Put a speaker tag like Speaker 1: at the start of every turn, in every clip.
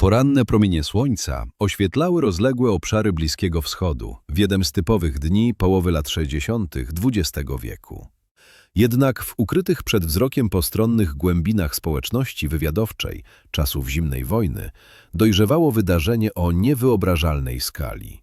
Speaker 1: Poranne promienie słońca oświetlały rozległe obszary Bliskiego Wschodu w jednym z typowych dni połowy lat 60. XX wieku. Jednak w ukrytych przed wzrokiem postronnych głębinach społeczności wywiadowczej czasów zimnej wojny dojrzewało wydarzenie o niewyobrażalnej skali.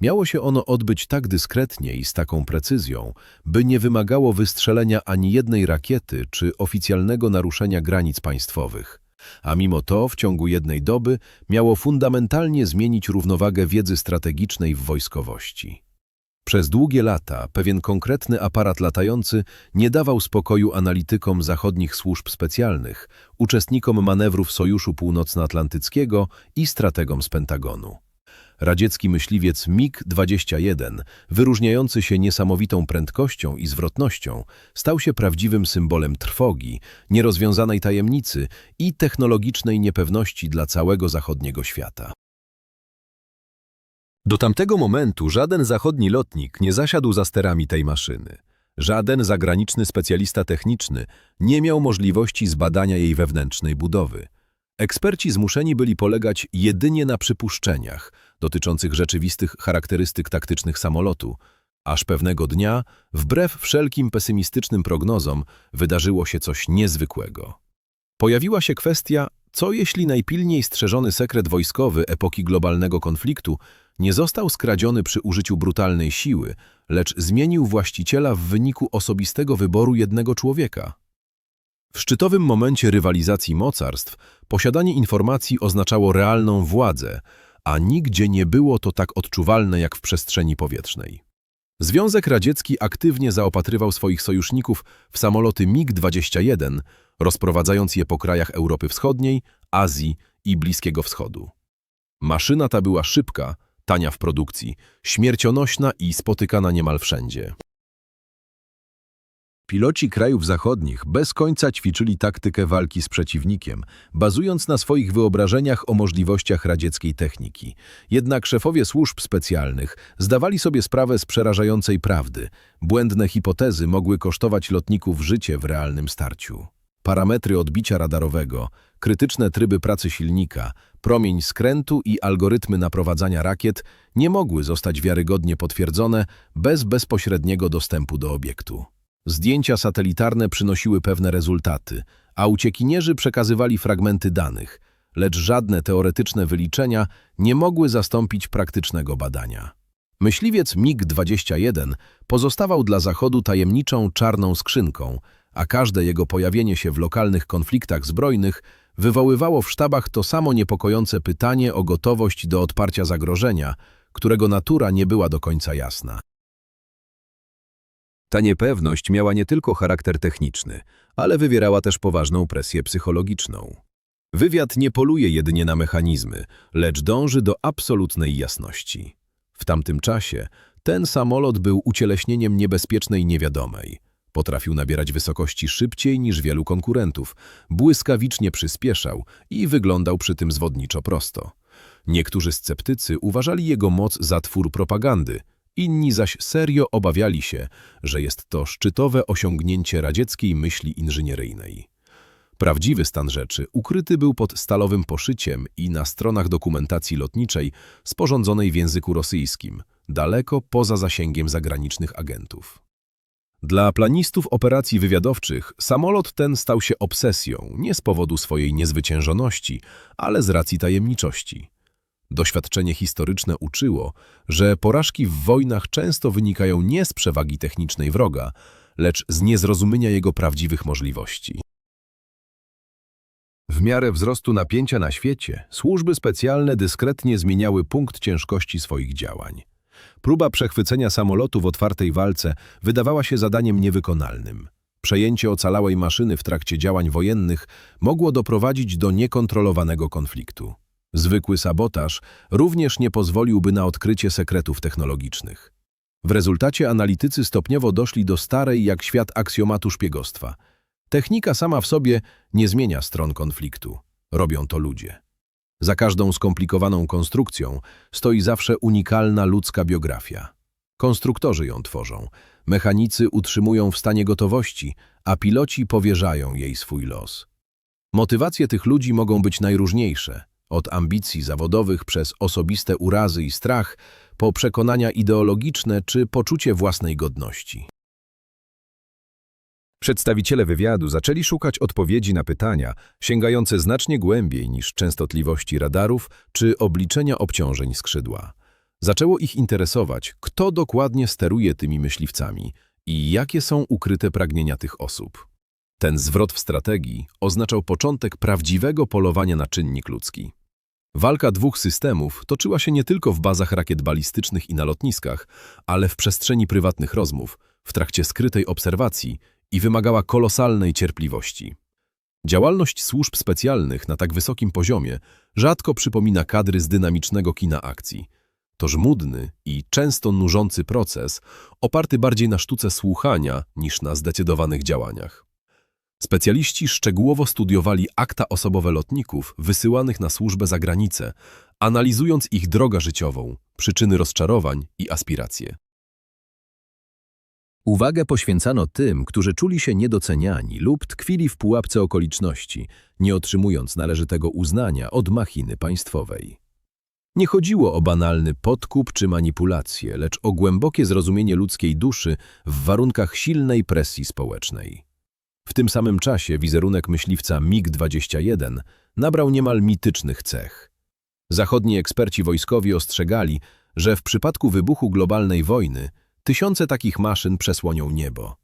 Speaker 1: Miało się ono odbyć tak dyskretnie i z taką precyzją, by nie wymagało wystrzelenia ani jednej rakiety czy oficjalnego naruszenia granic państwowych. A mimo to w ciągu jednej doby miało fundamentalnie zmienić równowagę wiedzy strategicznej w wojskowości. Przez długie lata pewien konkretny aparat latający nie dawał spokoju analitykom zachodnich służb specjalnych, uczestnikom manewrów Sojuszu Północnoatlantyckiego i strategom z Pentagonu. Radziecki myśliwiec MiG-21, wyróżniający się niesamowitą prędkością i zwrotnością, stał się prawdziwym symbolem trwogi, nierozwiązanej tajemnicy i technologicznej niepewności dla całego zachodniego świata. Do tamtego momentu żaden zachodni lotnik nie zasiadł za sterami tej maszyny. Żaden zagraniczny specjalista techniczny nie miał możliwości zbadania jej wewnętrznej budowy. Eksperci zmuszeni byli polegać jedynie na przypuszczeniach dotyczących rzeczywistych charakterystyk taktycznych samolotu, aż pewnego dnia, wbrew wszelkim pesymistycznym prognozom, wydarzyło się coś niezwykłego. Pojawiła się kwestia, co jeśli najpilniej strzeżony sekret wojskowy epoki globalnego konfliktu nie został skradziony przy użyciu brutalnej siły, lecz zmienił właściciela w wyniku osobistego wyboru jednego człowieka. W szczytowym momencie rywalizacji mocarstw posiadanie informacji oznaczało realną władzę, a nigdzie nie było to tak odczuwalne jak w przestrzeni powietrznej. Związek Radziecki aktywnie zaopatrywał swoich sojuszników w samoloty MiG-21, rozprowadzając je po krajach Europy Wschodniej, Azji i Bliskiego Wschodu. Maszyna ta była szybka, tania w produkcji, śmiercionośna i spotykana niemal wszędzie. Piloci krajów zachodnich bez końca ćwiczyli taktykę walki z przeciwnikiem, bazując na swoich wyobrażeniach o możliwościach radzieckiej techniki. Jednak szefowie służb specjalnych zdawali sobie sprawę z przerażającej prawdy. Błędne hipotezy mogły kosztować lotników życie w realnym starciu. Parametry odbicia radarowego, krytyczne tryby pracy silnika, promień skrętu i algorytmy naprowadzania rakiet nie mogły zostać wiarygodnie potwierdzone bez bezpośredniego dostępu do obiektu. Zdjęcia satelitarne przynosiły pewne rezultaty, a uciekinierzy przekazywali fragmenty danych, lecz żadne teoretyczne wyliczenia nie mogły zastąpić praktycznego badania. Myśliwiec MiG-21 pozostawał dla Zachodu tajemniczą czarną skrzynką, a każde jego pojawienie się w lokalnych konfliktach zbrojnych wywoływało w sztabach to samo niepokojące pytanie o gotowość do odparcia zagrożenia, którego natura nie była do końca jasna. Ta niepewność miała nie tylko charakter techniczny, ale wywierała też poważną presję psychologiczną. Wywiad nie poluje jedynie na mechanizmy, lecz dąży do absolutnej jasności. W tamtym czasie ten samolot był ucieleśnieniem niebezpiecznej niewiadomej. Potrafił nabierać wysokości szybciej niż wielu konkurentów, błyskawicznie przyspieszał i wyglądał przy tym zwodniczo prosto. Niektórzy sceptycy uważali jego moc za twór propagandy, inni zaś serio obawiali się, że jest to szczytowe osiągnięcie radzieckiej myśli inżynieryjnej. Prawdziwy stan rzeczy ukryty był pod stalowym poszyciem i na stronach dokumentacji lotniczej sporządzonej w języku rosyjskim, daleko poza zasięgiem zagranicznych agentów. Dla planistów operacji wywiadowczych samolot ten stał się obsesją nie z powodu swojej niezwyciężoności, ale z racji tajemniczości. Doświadczenie historyczne uczyło, że porażki w wojnach często wynikają nie z przewagi technicznej wroga, lecz z niezrozumienia jego prawdziwych możliwości. W miarę wzrostu napięcia na świecie, służby specjalne dyskretnie zmieniały punkt ciężkości swoich działań. Próba przechwycenia samolotu w otwartej walce wydawała się zadaniem niewykonalnym. Przejęcie ocalałej maszyny w trakcie działań wojennych mogło doprowadzić do niekontrolowanego konfliktu. Zwykły sabotaż również nie pozwoliłby na odkrycie sekretów technologicznych. W rezultacie analitycy stopniowo doszli do starej jak świat aksjomatu szpiegostwa. Technika sama w sobie nie zmienia stron konfliktu. Robią to ludzie. Za każdą skomplikowaną konstrukcją stoi zawsze unikalna ludzka biografia. Konstruktorzy ją tworzą, mechanicy utrzymują w stanie gotowości, a piloci powierzają jej swój los. Motywacje tych ludzi mogą być najróżniejsze, Od ambicji zawodowych przez osobiste urazy i strach, po przekonania ideologiczne czy poczucie własnej godności.
Speaker 2: Przedstawiciele wywiadu zaczęli szukać odpowiedzi na pytania sięgające znacznie głębiej niż częstotliwości radarów czy obliczenia obciążeń skrzydła. Zaczęło ich interesować, kto dokładnie steruje tymi myśliwcami i jakie są ukryte pragnienia tych osób. Ten zwrot w strategii oznaczał początek prawdziwego polowania na czynnik ludzki. Walka dwóch systemów toczyła się nie tylko w bazach rakiet balistycznych i na lotniskach, ale w przestrzeni prywatnych rozmów, w trakcie skrytej obserwacji i wymagała kolosalnej cierpliwości. Działalność służb specjalnych na tak wysokim poziomie rzadko przypomina kadry z dynamicznego kina akcji. To żmudny i często nużący proces, oparty bardziej na sztuce słuchania niż na zdecydowanych działaniach. Specjaliści szczegółowo studiowali akta osobowe lotników wysyłanych na służbę za granicę, analizując ich drogę życiową, przyczyny rozczarowań i aspiracje. Uwagę poświęcano tym, którzy czuli się niedoceniani lub tkwili w pułapce okoliczności, nie otrzymując należytego uznania od machiny państwowej. Nie chodziło o banalny podkup czy manipulację, lecz o głębokie zrozumienie ludzkiej duszy w warunkach silnej presji społecznej. W tym samym czasie wizerunek myśliwca MiG-21 nabrał niemal mitycznych cech. Zachodni eksperci wojskowi ostrzegali, że w przypadku wybuchu globalnej wojny tysiące takich maszyn przesłonią niebo.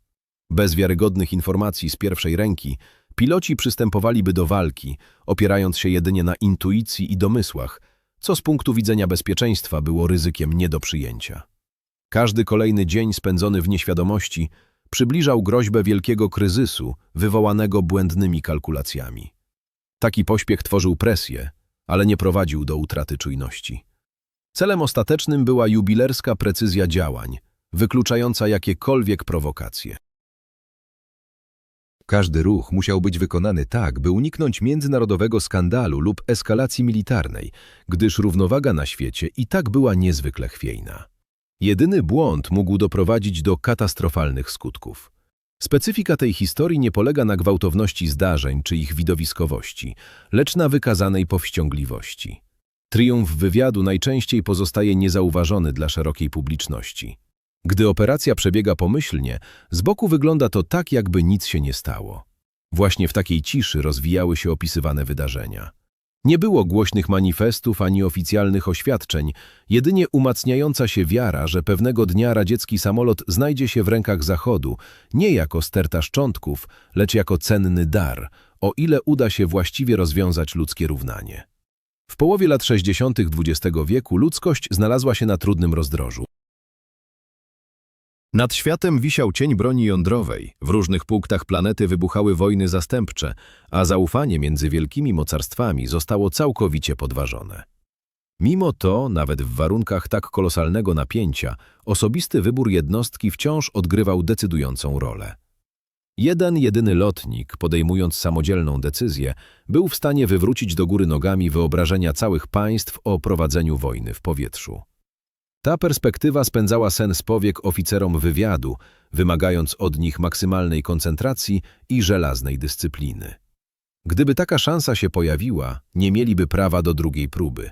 Speaker 2: Bez wiarygodnych informacji z pierwszej ręki piloci przystępowaliby do walki, opierając się jedynie na intuicji i domysłach, co z punktu widzenia bezpieczeństwa było ryzykiem nie do przyjęcia. Każdy kolejny dzień spędzony w nieświadomości przybliżał groźbę wielkiego kryzysu wywołanego błędnymi kalkulacjami. Taki pośpiech tworzył presję, ale nie prowadził do utraty czujności. Celem ostatecznym była jubilerska precyzja działań, wykluczająca jakiekolwiek prowokacje. Każdy ruch musiał być wykonany tak, by uniknąć międzynarodowego skandalu lub eskalacji militarnej, gdyż równowaga na świecie i tak była niezwykle chwiejna. Jedyny błąd mógł doprowadzić do katastrofalnych skutków. Specyfika tej historii nie polega na gwałtowności zdarzeń czy ich widowiskowości, lecz na wykazanej powściągliwości. Triumf wywiadu najczęściej pozostaje niezauważony dla szerokiej publiczności. Gdy operacja przebiega pomyślnie, z boku wygląda to tak, jakby nic się nie stało. Właśnie w takiej ciszy rozwijały się opisywane wydarzenia. Nie było głośnych manifestów ani oficjalnych oświadczeń, jedynie umacniająca się wiara, że pewnego dnia radziecki samolot znajdzie się w rękach Zachodu, nie jako sterta szczątków, lecz jako cenny dar, o ile uda się właściwie rozwiązać ludzkie równanie. W połowie lat 60. XX wieku ludzkość znalazła się na trudnym rozdrożu. Nad światem wisiał cień broni jądrowej, w różnych punktach planety wybuchały wojny zastępcze, a zaufanie między wielkimi mocarstwami zostało całkowicie podważone. Mimo to, nawet w warunkach tak kolosalnego napięcia, osobisty wybór jednostki wciąż odgrywał decydującą rolę. Jeden jedyny lotnik, podejmując samodzielną decyzję, był w stanie wywrócić do góry nogami wyobrażenia całych państw o prowadzeniu wojny w powietrzu. Ta perspektywa spędzała sen z powiek oficerom wywiadu, wymagając od nich maksymalnej koncentracji i żelaznej dyscypliny. Gdyby taka szansa się pojawiła, nie mieliby prawa do drugiej próby.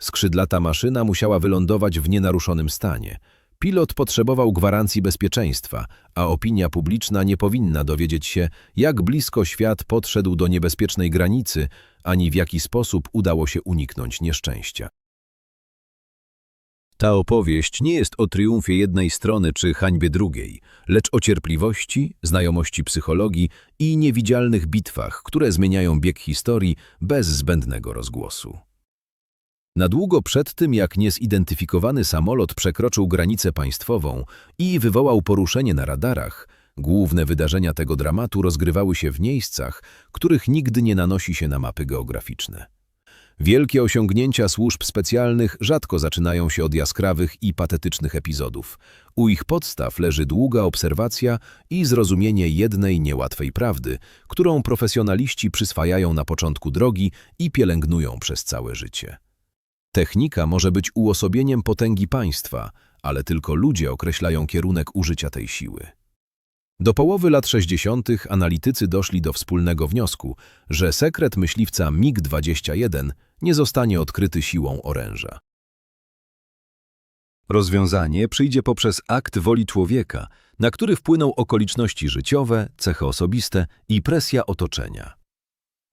Speaker 2: Skrzydlata maszyna musiała wylądować w nienaruszonym stanie. Pilot potrzebował gwarancji bezpieczeństwa, a opinia publiczna nie powinna dowiedzieć się, jak blisko świat podszedł do niebezpiecznej granicy, ani w jaki sposób udało się uniknąć nieszczęścia. Ta opowieść nie jest o triumfie jednej strony czy hańbie drugiej, lecz o cierpliwości, znajomości psychologii i niewidzialnych bitwach, które zmieniają bieg historii bez zbędnego rozgłosu. Na długo przed tym, jak niezidentyfikowany samolot przekroczył granicę państwową i wywołał poruszenie na radarach, główne wydarzenia tego dramatu rozgrywały się w miejscach, których nigdy nie nanosi się na mapy geograficzne. Wielkie osiągnięcia służb specjalnych rzadko zaczynają się od jaskrawych i patetycznych epizodów. U ich podstaw leży długa obserwacja i zrozumienie jednej niełatwej prawdy, którą profesjonaliści przyswajają na początku drogi i pielęgnują przez całe życie. Technika może być uosobieniem potęgi państwa, ale tylko ludzie określają kierunek użycia tej siły. Do połowy lat 60. analitycy doszli do wspólnego wniosku, że sekret myśliwca MiG-21 nie zostanie odkryty siłą oręża.
Speaker 3: Rozwiązanie przyjdzie poprzez akt woli człowieka, na który wpłyną okoliczności życiowe, cechy osobiste i presja otoczenia.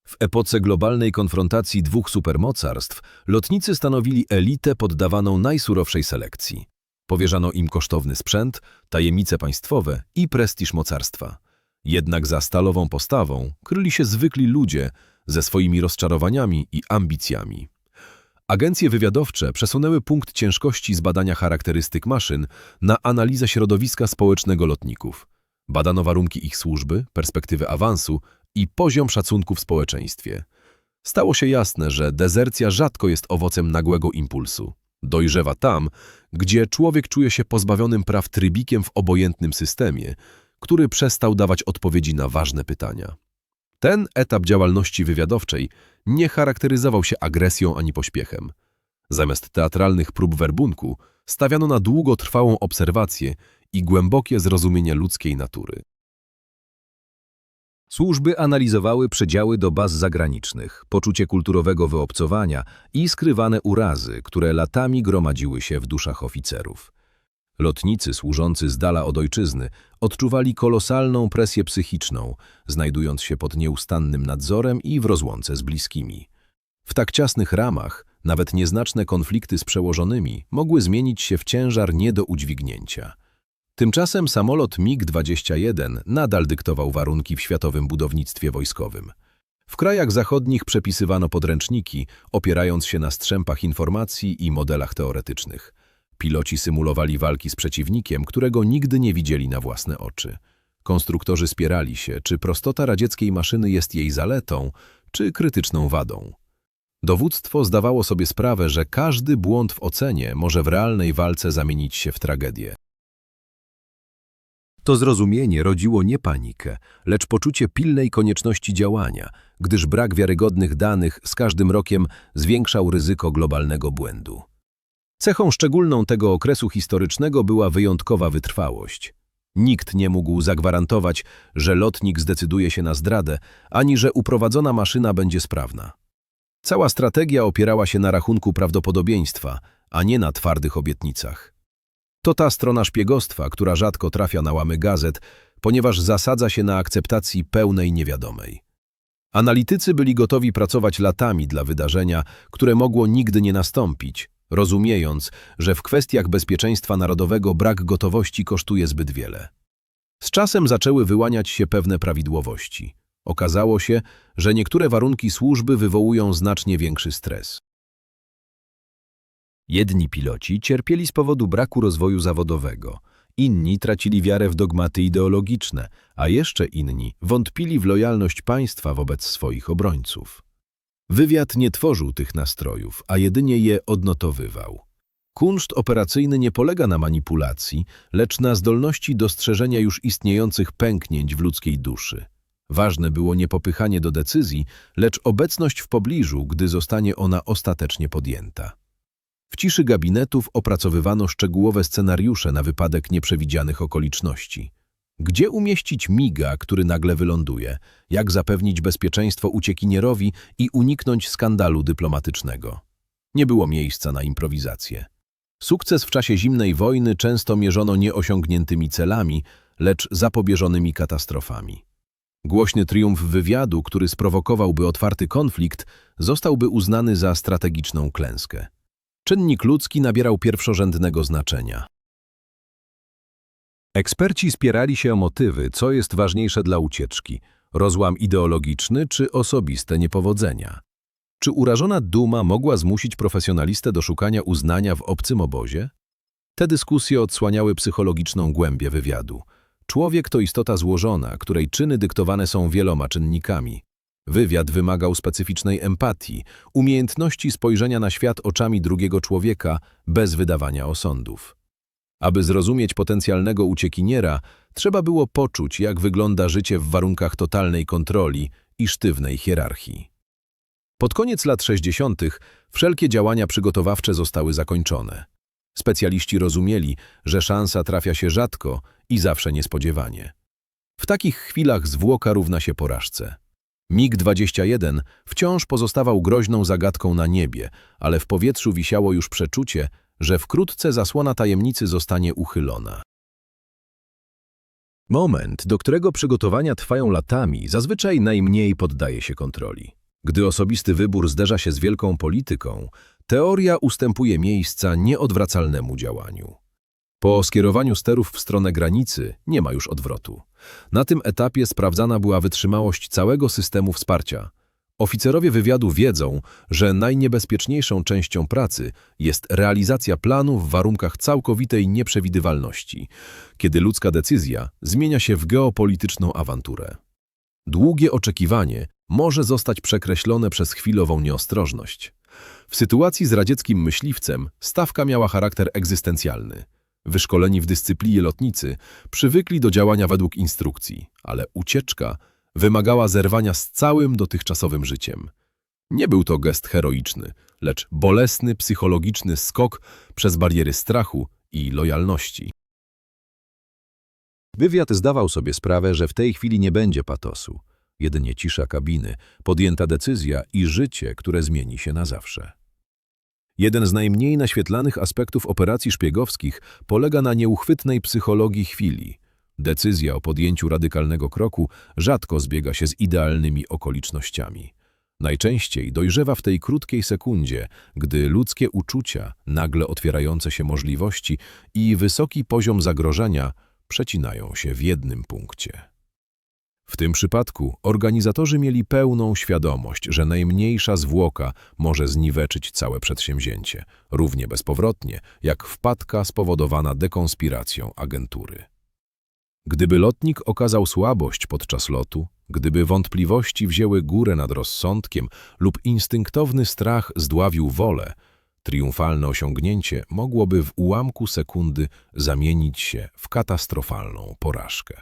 Speaker 2: W epoce globalnej konfrontacji dwóch supermocarstw lotnicy stanowili elitę poddawaną najsurowszej selekcji. Powierzano im kosztowny sprzęt, tajemnice państwowe i prestiż mocarstwa. Jednak za stalową postawą kryli się zwykli ludzie ze swoimi rozczarowaniami i ambicjami. Agencje wywiadowcze przesunęły punkt ciężkości z badania charakterystyk maszyn na analizę środowiska społecznego lotników. Badano warunki ich służby, perspektywy awansu i poziom szacunku w społeczeństwie. Stało się jasne, że dezercja rzadko jest owocem nagłego impulsu. Dojrzewa tam, gdzie człowiek czuje się pozbawionym praw trybikiem w obojętnym systemie, który przestał dawać odpowiedzi na ważne pytania. Ten etap działalności wywiadowczej nie charakteryzował się agresją ani pośpiechem. Zamiast teatralnych prób werbunku stawiano na długotrwałą obserwację i głębokie zrozumienie ludzkiej natury.
Speaker 3: Służby analizowały przedziały do baz zagranicznych, poczucie kulturowego wyobcowania i skrywane urazy, które latami gromadziły się w duszach oficerów. Lotnicy służący z dala od ojczyzny odczuwali kolosalną presję psychiczną, znajdując się pod nieustannym nadzorem i w rozłące z bliskimi. W tak ciasnych ramach nawet nieznaczne konflikty z przełożonymi mogły zmienić się w ciężar nie do udźwignięcia. Tymczasem samolot MiG-21 nadal dyktował warunki w światowym budownictwie wojskowym. W krajach zachodnich przepisywano podręczniki, opierając się na strzępach informacji i modelach teoretycznych. Piloci symulowali walki z przeciwnikiem, którego nigdy nie widzieli na własne oczy. Konstruktorzy spierali się, czy prostota radzieckiej maszyny jest jej zaletą, czy krytyczną wadą. Dowództwo zdawało sobie sprawę, że każdy błąd w ocenie może w realnej walce zamienić się w tragedię. To zrozumienie rodziło nie panikę, lecz poczucie pilnej konieczności działania, gdyż brak wiarygodnych danych z każdym rokiem zwiększał ryzyko globalnego błędu. Cechą szczególną tego okresu historycznego była wyjątkowa wytrwałość. Nikt nie mógł zagwarantować, że lotnik zdecyduje się na zdradę, ani że uprowadzona maszyna będzie sprawna. Cała strategia opierała się na rachunku prawdopodobieństwa, a nie na twardych obietnicach. To ta strona szpiegostwa, która rzadko trafia na łamy gazet, ponieważ zasadza się na akceptacji pełnej niewiadomej. Analitycy byli gotowi pracować latami dla wydarzenia, które mogło nigdy nie nastąpić, rozumiejąc, że w kwestiach bezpieczeństwa narodowego brak gotowości kosztuje zbyt wiele. Z czasem zaczęły wyłaniać się pewne prawidłowości. Okazało się, że niektóre warunki służby wywołują znacznie większy stres. Jedni piloci cierpieli z powodu braku rozwoju zawodowego, inni tracili wiarę w dogmaty ideologiczne, a jeszcze inni wątpili w lojalność państwa wobec swoich obrońców. Wywiad nie tworzył tych nastrojów, a jedynie je odnotowywał. Kunszt operacyjny nie polega na manipulacji, lecz na zdolności dostrzeżenia już istniejących pęknięć w ludzkiej duszy. Ważne było nie popychanie do decyzji, lecz obecność w pobliżu, gdy zostanie ona ostatecznie podjęta. W ciszy gabinetów opracowywano szczegółowe scenariusze na wypadek nieprzewidzianych okoliczności. Gdzie umieścić miga, który nagle wyląduje? Jak zapewnić bezpieczeństwo uciekinierowi i uniknąć skandalu dyplomatycznego? Nie było miejsca na improwizację. Sukces w czasie zimnej wojny często mierzono nieosiągniętymi celami, lecz zapobieżonymi katastrofami. Głośny triumf wywiadu, który sprowokowałby otwarty konflikt, zostałby uznany za strategiczną klęskę. Czynnik ludzki nabierał pierwszorzędnego znaczenia. Eksperci spierali się o motywy, co jest ważniejsze dla ucieczki rozłam ideologiczny czy osobiste niepowodzenia. Czy urażona duma mogła zmusić profesjonalistę do szukania uznania w obcym obozie? Te dyskusje odsłaniały psychologiczną głębię wywiadu. Człowiek to istota złożona, której czyny dyktowane są wieloma czynnikami. Wywiad wymagał specyficznej empatii, umiejętności spojrzenia na świat oczami drugiego człowieka bez wydawania osądów. Aby zrozumieć potencjalnego uciekiniera, trzeba było poczuć, jak wygląda życie w warunkach totalnej kontroli i sztywnej hierarchii. Pod koniec lat 60. wszelkie działania przygotowawcze zostały zakończone. Specjaliści rozumieli, że szansa trafia się rzadko i zawsze niespodziewanie. W takich chwilach zwłoka równa się porażce. MiG-21 wciąż pozostawał groźną zagadką na niebie, ale w powietrzu wisiało już przeczucie, że wkrótce zasłona tajemnicy zostanie uchylona. Moment, do którego przygotowania trwają latami, zazwyczaj najmniej poddaje się kontroli. Gdy osobisty wybór zderza się z wielką polityką, teoria ustępuje miejsca nieodwracalnemu działaniu. Po skierowaniu sterów w stronę granicy nie ma już odwrotu. Na tym etapie sprawdzana była wytrzymałość całego systemu wsparcia. Oficerowie wywiadu wiedzą, że najniebezpieczniejszą częścią pracy jest realizacja planu w warunkach całkowitej nieprzewidywalności, kiedy ludzka decyzja zmienia się w geopolityczną awanturę. Długie oczekiwanie może zostać przekreślone przez chwilową nieostrożność. W sytuacji z radzieckim myśliwcem stawka miała charakter egzystencjalny. Wyszkoleni w dyscyplinie lotnicy przywykli do działania według instrukcji, ale ucieczka wymagała zerwania z całym dotychczasowym życiem. Nie był to gest heroiczny, lecz bolesny, psychologiczny skok przez bariery strachu i lojalności. Wywiad zdawał sobie sprawę, że w tej chwili nie będzie patosu. Jedynie cisza kabiny, podjęta decyzja i życie, które zmieni się na zawsze. Jeden z najmniej naświetlanych aspektów operacji szpiegowskich polega na nieuchwytnej psychologii chwili. Decyzja o podjęciu radykalnego kroku rzadko zbiega się z idealnymi okolicznościami. Najczęściej dojrzewa w tej krótkiej sekundzie, gdy ludzkie uczucia, nagle otwierające się możliwości i wysoki poziom zagrożenia przecinają się w jednym punkcie. W tym przypadku organizatorzy mieli pełną świadomość, że najmniejsza zwłoka może zniweczyć całe przedsięwzięcie, równie bezpowrotnie jak wpadka spowodowana dekonspiracją agentury. Gdyby lotnik okazał słabość podczas lotu, gdyby wątpliwości wzięły górę nad rozsądkiem lub instynktowny strach zdławił wolę, triumfalne osiągnięcie mogłoby w ułamku sekundy zamienić się w katastrofalną porażkę.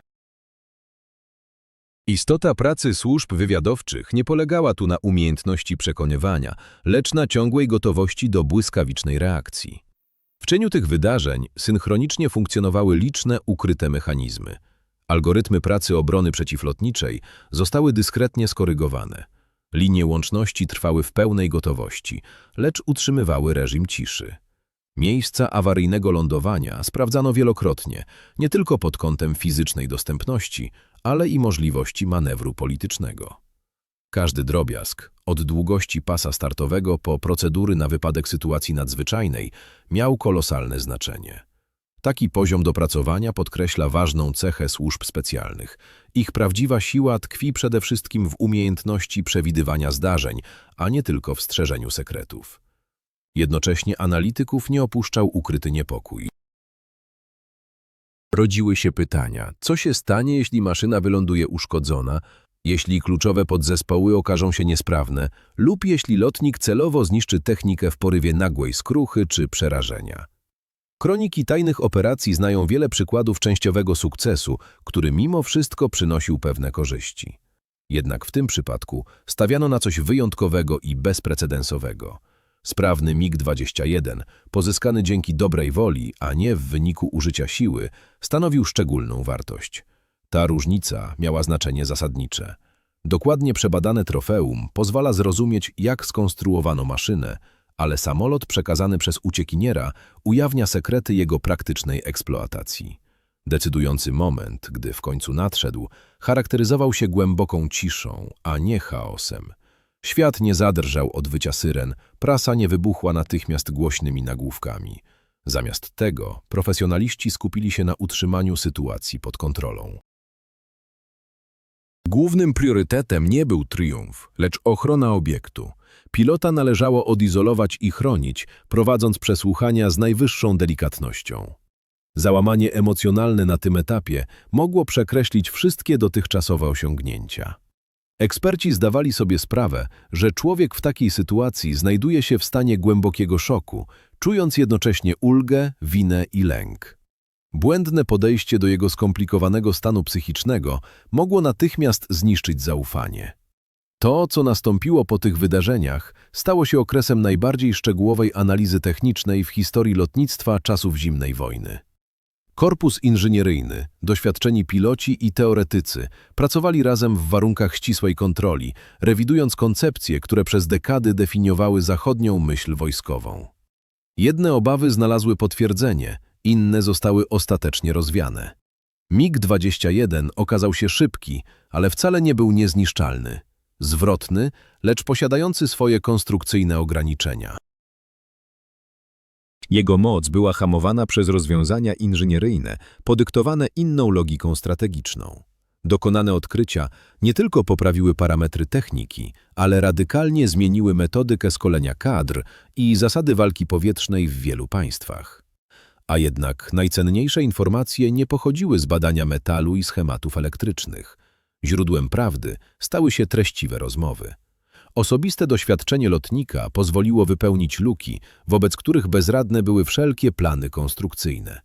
Speaker 3: Istota pracy służb wywiadowczych nie polegała tu na umiejętności przekonywania, lecz na ciągłej gotowości do błyskawicznej reakcji. W cieniu tych wydarzeń synchronicznie funkcjonowały liczne ukryte mechanizmy. Algorytmy pracy obrony przeciwlotniczej zostały dyskretnie skorygowane. Linie łączności trwały w pełnej gotowości, lecz utrzymywały reżim ciszy. Miejsca awaryjnego lądowania sprawdzano wielokrotnie, nie tylko pod kątem fizycznej dostępności, ale i możliwości manewru politycznego. Każdy drobiazg, od długości pasa startowego po procedury na wypadek sytuacji nadzwyczajnej, miał kolosalne znaczenie. Taki poziom dopracowania podkreśla ważną cechę służb specjalnych. Ich prawdziwa siła tkwi przede wszystkim w umiejętności przewidywania zdarzeń, a nie tylko w strzeżeniu sekretów. Jednocześnie analityków nie opuszczał ukryty niepokój. Rodziły się pytania, co się stanie, jeśli maszyna wyląduje uszkodzona, jeśli kluczowe podzespoły okażą się niesprawne lub jeśli lotnik celowo zniszczy technikę w porywie nagłej skruchy czy przerażenia. Kroniki tajnych operacji znają wiele przykładów częściowego sukcesu, który mimo wszystko przynosił pewne korzyści. Jednak w tym przypadku stawiano na coś wyjątkowego i bezprecedensowego – Sprawny MiG-21, pozyskany dzięki dobrej woli, a nie w wyniku użycia siły, stanowił szczególną wartość. Ta różnica miała znaczenie zasadnicze. Dokładnie przebadane trofeum pozwala zrozumieć, jak skonstruowano maszynę, ale samolot przekazany przez uciekiniera ujawnia sekrety jego praktycznej eksploatacji. Decydujący moment, gdy w końcu nadszedł, charakteryzował się głęboką ciszą, a nie chaosem. Świat nie zadrżał od wycia syren, prasa nie wybuchła natychmiast głośnymi nagłówkami. Zamiast tego profesjonaliści skupili się na utrzymaniu sytuacji pod kontrolą. Głównym priorytetem nie był triumf, lecz ochrona obiektu. Pilota należało odizolować i chronić, prowadząc przesłuchania z najwyższą delikatnością. Załamanie emocjonalne na tym etapie mogło przekreślić wszystkie dotychczasowe osiągnięcia. Eksperci zdawali sobie sprawę, że człowiek w takiej sytuacji znajduje się w stanie głębokiego szoku, czując jednocześnie ulgę, winę i lęk. Błędne podejście do jego skomplikowanego stanu psychicznego mogło natychmiast zniszczyć zaufanie. To, co nastąpiło po tych wydarzeniach, stało się okresem najbardziej szczegółowej analizy technicznej w historii lotnictwa czasów zimnej wojny. Korpus inżynieryjny, doświadczeni piloci i teoretycy pracowali razem w warunkach ścisłej kontroli, rewidując koncepcje, które przez dekady definiowały zachodnią myśl wojskową. Jedne obawy znalazły potwierdzenie, inne zostały ostatecznie rozwiane. MiG-21 okazał się szybki, ale wcale nie był niezniszczalny. Zwrotny, lecz posiadający swoje konstrukcyjne ograniczenia.
Speaker 2: Jego moc była hamowana przez rozwiązania inżynieryjne, podyktowane inną logiką strategiczną. Dokonane odkrycia nie tylko poprawiły parametry techniki, ale radykalnie zmieniły metodykę szkolenia kadr i zasady walki powietrznej w wielu państwach. A jednak najcenniejsze informacje nie pochodziły z badania metalu i schematów elektrycznych. Źródłem prawdy stały się treściwe rozmowy. Osobiste doświadczenie lotnika pozwoliło wypełnić luki, wobec których bezradne były wszelkie plany konstrukcyjne.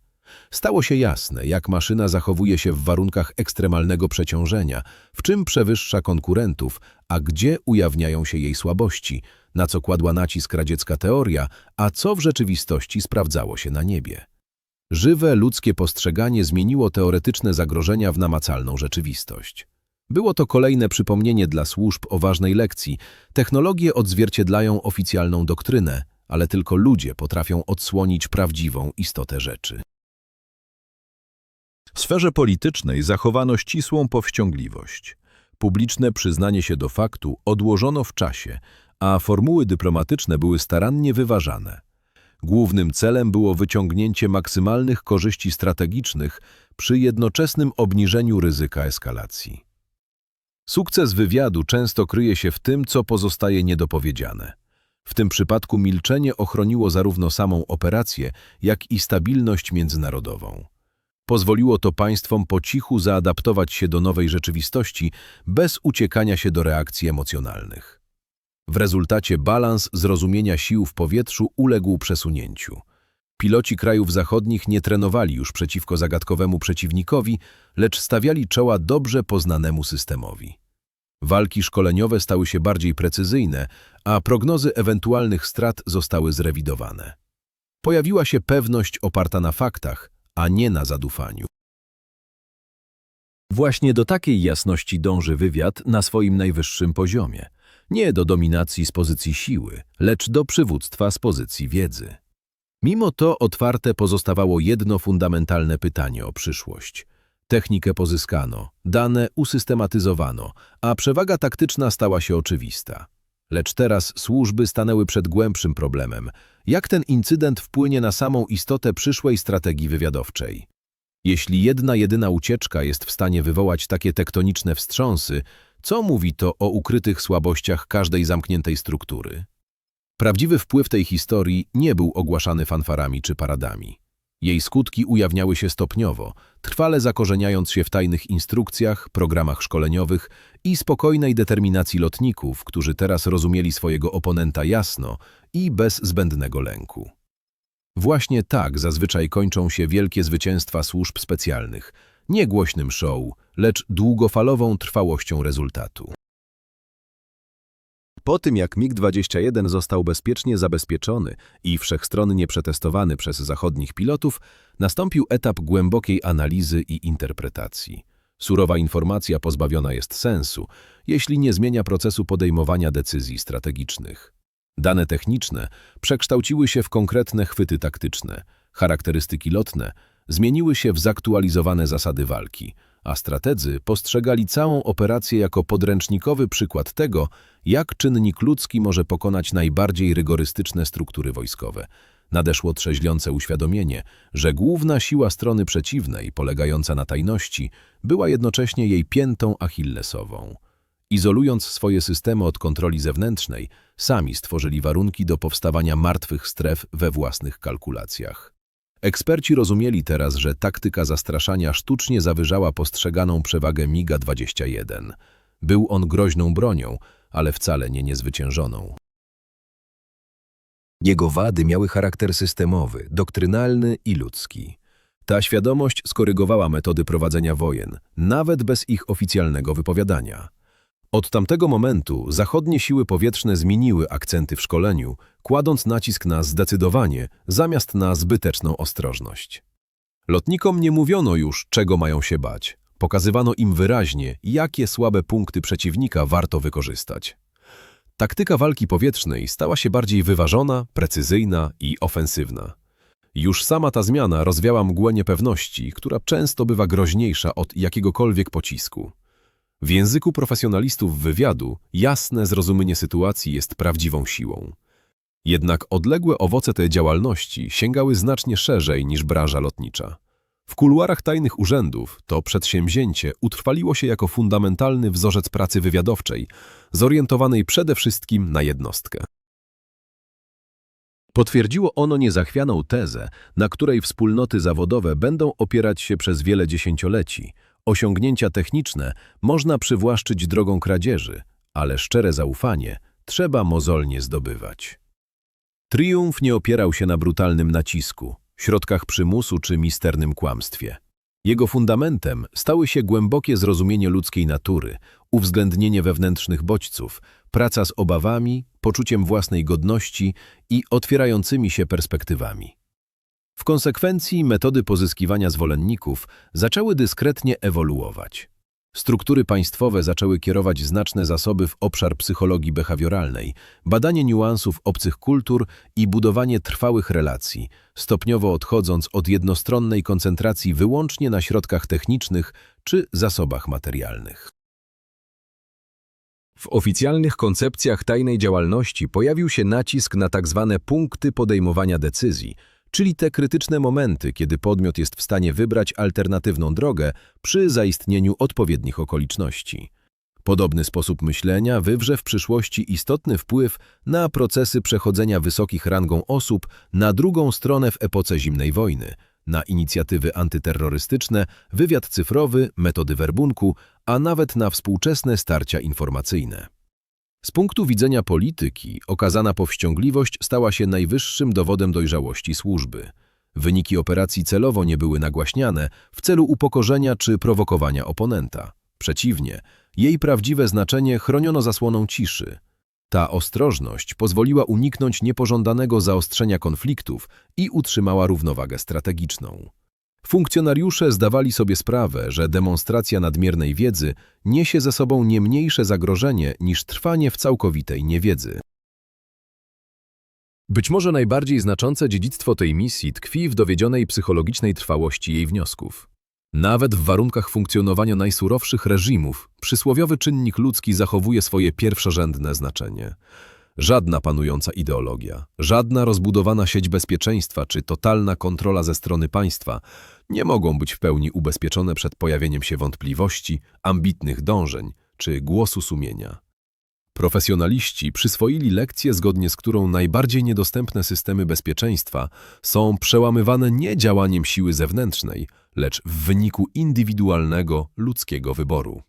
Speaker 2: Stało się jasne, jak maszyna zachowuje się w warunkach ekstremalnego przeciążenia, w czym przewyższa konkurentów, a gdzie ujawniają się jej słabości, na co kładła nacisk radziecka teoria, a co w rzeczywistości sprawdzało się na niebie. Żywe ludzkie postrzeganie zmieniło teoretyczne zagrożenia w namacalną rzeczywistość. Było to kolejne przypomnienie dla służb o ważnej lekcji. Technologie odzwierciedlają oficjalną doktrynę, ale tylko ludzie potrafią odsłonić prawdziwą istotę rzeczy.
Speaker 4: W sferze politycznej zachowano ścisłą powściągliwość. Publiczne przyznanie się do faktu odłożono w czasie, a formuły dyplomatyczne były starannie wyważane. Głównym celem było wyciągnięcie maksymalnych korzyści strategicznych przy jednoczesnym obniżeniu ryzyka eskalacji. Sukces wywiadu często kryje się w tym, co pozostaje niedopowiedziane. W tym przypadku milczenie ochroniło zarówno samą operację, jak i stabilność międzynarodową. Pozwoliło to państwom po cichu zaadaptować się do nowej rzeczywistości bez uciekania się do reakcji emocjonalnych. W rezultacie balans zrozumienia sił w powietrzu uległ przesunięciu. Piloci krajów zachodnich nie trenowali już przeciwko zagadkowemu przeciwnikowi, lecz stawiali czoła dobrze poznanemu systemowi. Walki szkoleniowe stały się bardziej precyzyjne, a prognozy ewentualnych strat zostały zrewidowane. Pojawiła się pewność oparta na faktach, a nie na zadufaniu.
Speaker 2: Właśnie do takiej jasności dąży wywiad na swoim najwyższym poziomie. Nie do dominacji z pozycji siły, lecz do przywództwa z pozycji wiedzy. Mimo to otwarte pozostawało jedno fundamentalne pytanie o przyszłość. Technikę pozyskano, dane usystematyzowano, a przewaga taktyczna stała się oczywista. Lecz teraz służby stanęły przed głębszym problemem. Jak ten incydent wpłynie na samą istotę przyszłej strategii wywiadowczej? Jeśli jedna jedyna ucieczka jest w stanie wywołać takie tektoniczne wstrząsy, co mówi to o ukrytych słabościach każdej zamkniętej struktury? Prawdziwy wpływ tej historii nie był ogłaszany fanfarami czy paradami. Jej skutki ujawniały się stopniowo, trwale zakorzeniając się w tajnych instrukcjach, programach szkoleniowych i spokojnej determinacji lotników, którzy teraz rozumieli swojego oponenta jasno i bez zbędnego lęku. Właśnie tak zazwyczaj kończą się wielkie zwycięstwa służb specjalnych, nie głośnym show, lecz długofalową trwałością rezultatu. Po tym jak MiG-21 został bezpiecznie zabezpieczony i wszechstronnie przetestowany przez zachodnich pilotów, nastąpił etap głębokiej analizy i interpretacji. Surowa informacja pozbawiona jest sensu, jeśli nie zmienia procesu podejmowania decyzji strategicznych. Dane techniczne przekształciły się w konkretne chwyty taktyczne, charakterystyki lotne zmieniły się w zaktualizowane zasady walki, a strategzy postrzegali całą operację jako podręcznikowy przykład tego, jak czynnik ludzki może pokonać najbardziej rygorystyczne struktury wojskowe. Nadeszło trzeźwiące uświadomienie, że główna siła strony przeciwnej, polegająca na tajności, była jednocześnie jej piętą achillesową. Izolując swoje systemy od kontroli zewnętrznej, sami stworzyli warunki do powstawania martwych stref we własnych kalkulacjach. Eksperci rozumieli teraz, że taktyka zastraszania sztucznie zawyżała postrzeganą przewagę MiGa-21. Był on groźną bronią, ale wcale nie niezwyciężoną. Jego wady miały charakter systemowy, doktrynalny i ludzki. Ta świadomość skorygowała metody prowadzenia wojen, nawet bez ich oficjalnego wypowiadania. Od tamtego momentu zachodnie siły powietrzne zmieniły akcenty w szkoleniu, kładąc nacisk na zdecydowanie zamiast na zbyteczną ostrożność.
Speaker 3: Lotnikom nie mówiono już, czego mają się bać. Pokazywano im wyraźnie, jakie słabe punkty przeciwnika warto wykorzystać. Taktyka walki powietrznej stała się bardziej wyważona, precyzyjna i ofensywna. Już sama ta zmiana rozwiała mgłę niepewności, która często bywa groźniejsza od jakiegokolwiek pocisku. W języku profesjonalistów wywiadu jasne zrozumienie sytuacji jest prawdziwą siłą. Jednak odległe owoce tej działalności sięgały znacznie szerzej niż branża lotnicza. W kuluarach tajnych urzędów to przedsięwzięcie utrwaliło się jako fundamentalny wzorzec pracy wywiadowczej, zorientowanej przede wszystkim na jednostkę. Potwierdziło ono niezachwianą tezę, na której wspólnoty zawodowe będą opierać się przez wiele dziesięcioleci. Osiągnięcia techniczne można przywłaszczyć drogą kradzieży, ale szczere zaufanie trzeba mozolnie zdobywać. Triumf nie opierał się na brutalnym nacisku, środkach przymusu czy misternym kłamstwie. Jego fundamentem stały się głębokie zrozumienie ludzkiej natury, uwzględnienie wewnętrznych bodźców, praca z obawami, poczuciem własnej godności i otwierającymi się perspektywami. W konsekwencji metody pozyskiwania zwolenników zaczęły dyskretnie ewoluować. Struktury państwowe zaczęły kierować znaczne zasoby w obszar psychologii behawioralnej, badanie niuansów obcych kultur i budowanie trwałych relacji, stopniowo odchodząc od jednostronnej koncentracji wyłącznie na środkach technicznych czy zasobach materialnych.
Speaker 2: W oficjalnych koncepcjach tajnej działalności pojawił się nacisk na tak zwane punkty podejmowania decyzji, czyli te krytyczne momenty, kiedy podmiot jest w stanie wybrać alternatywną drogę przy zaistnieniu odpowiednich okoliczności. Podobny sposób myślenia wywrze w przyszłości istotny wpływ na procesy przechodzenia wysokich rangą osób na drugą stronę w epoce zimnej wojny, na inicjatywy antyterrorystyczne, wywiad cyfrowy, metody werbunku, a nawet na współczesne starcia informacyjne. Z punktu widzenia polityki okazana powściągliwość stała się najwyższym dowodem dojrzałości służby. Wyniki operacji celowo nie były nagłaśniane w celu upokorzenia czy prowokowania oponenta. Przeciwnie, jej prawdziwe znaczenie chroniono zasłoną ciszy. Ta ostrożność pozwoliła uniknąć niepożądanego zaostrzenia konfliktów i utrzymała równowagę strategiczną. Funkcjonariusze zdawali sobie sprawę, że demonstracja nadmiernej wiedzy niesie ze sobą nie mniejsze zagrożenie niż trwanie w całkowitej niewiedzy. Być może najbardziej znaczące dziedzictwo tej misji tkwi w dowiedzionej psychologicznej trwałości jej wniosków. Nawet w warunkach funkcjonowania najsurowszych reżimów, przysłowiowy czynnik ludzki zachowuje swoje pierwszorzędne znaczenie. Żadna panująca ideologia, żadna rozbudowana sieć bezpieczeństwa czy totalna kontrola ze strony państwa nie mogą być w pełni ubezpieczone przed pojawieniem się wątpliwości, ambitnych dążeń czy głosu sumienia. Profesjonaliści przyswoili lekcję, zgodnie z którą najbardziej niedostępne systemy bezpieczeństwa są przełamywane nie działaniem siły zewnętrznej, lecz w wyniku indywidualnego ludzkiego wyboru.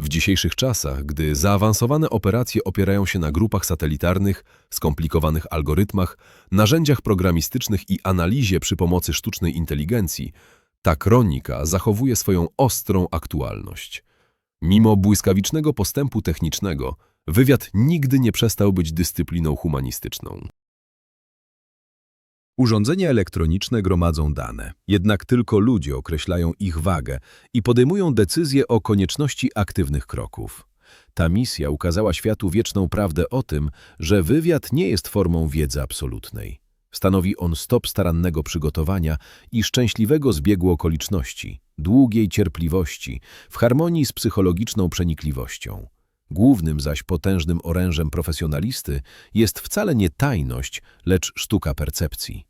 Speaker 2: W dzisiejszych czasach, gdy zaawansowane operacje opierają się na grupach satelitarnych, skomplikowanych algorytmach, narzędziach programistycznych i analizie przy pomocy sztucznej inteligencji, ta kronika zachowuje swoją ostrą aktualność. Mimo błyskawicznego postępu technicznego, wywiad nigdy nie przestał być dyscypliną humanistyczną. Urządzenia elektroniczne gromadzą dane, jednak tylko ludzie określają ich wagę i podejmują decyzje o konieczności aktywnych kroków. Ta misja ukazała światu wieczną prawdę o tym, że wywiad nie jest formą wiedzy absolutnej. Stanowi on stop starannego przygotowania i szczęśliwego zbiegu okoliczności, długiej cierpliwości, w harmonii z psychologiczną przenikliwością. Głównym zaś potężnym orężem profesjonalisty jest wcale nie tajność, lecz sztuka percepcji.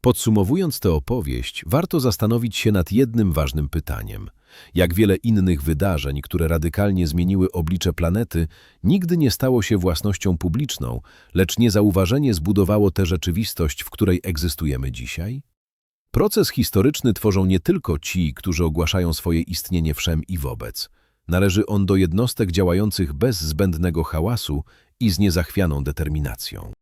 Speaker 2: Podsumowując tę opowieść, warto zastanowić się nad jednym ważnym pytaniem. Jak wiele innych wydarzeń, które radykalnie zmieniły oblicze planety, nigdy nie stało się własnością publiczną, lecz niezauważenie zbudowało tę rzeczywistość, w której egzystujemy dzisiaj? Proces historyczny tworzą nie tylko ci, którzy ogłaszają swoje istnienie wszem i wobec. Należy on do jednostek działających bez zbędnego hałasu i z niezachwianą determinacją.